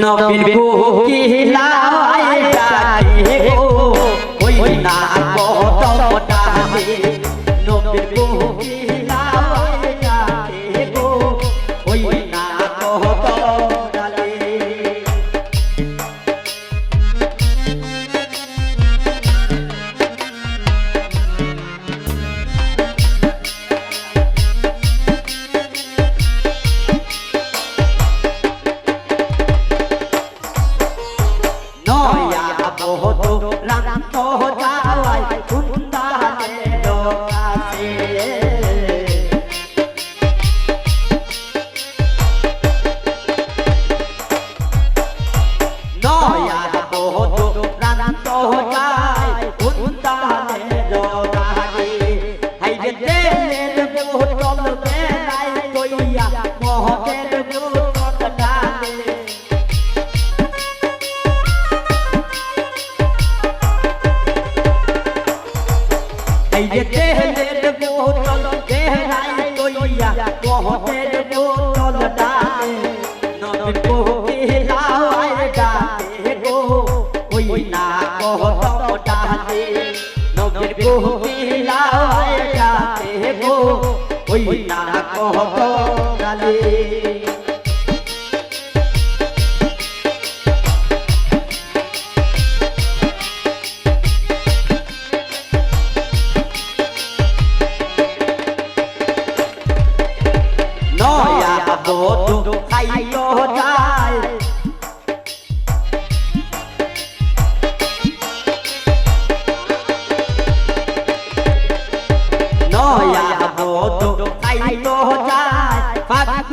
নবীর কোকিলায় ডাকে গো। কদম ডালে নবীর কোকিলায় ডাকে গো ওই না কদম ডালে নয়া বধু খাইও যায় বধু খাইও যায়, ভাগ্য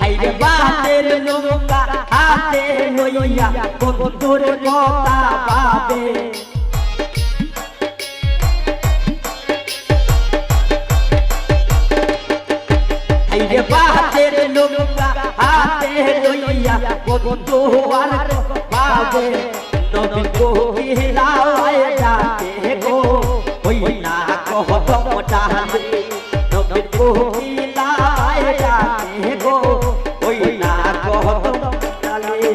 হাইরে বাতের লোকা হাতে লইয়া বন্ধুর কথা ভাবে। হাইরে বাতের হাতে লইয়া বন্ধু আর পাবে নবী কোহিলায় ডাকে গো। নবী কোহিলায় ডাকে গো ওই না কদম ডালে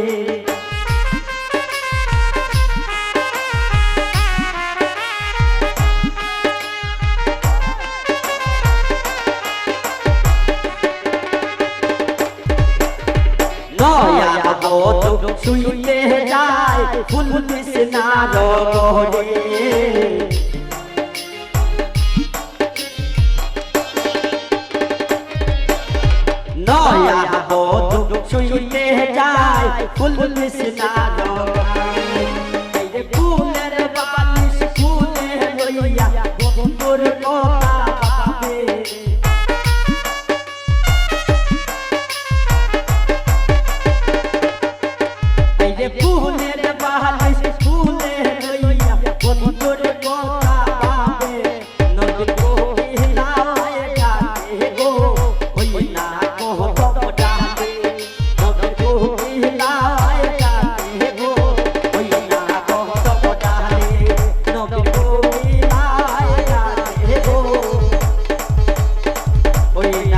নয়া বোধ শুইতে যায় ফুল কৃষ্ণার গহরে Hallelujah.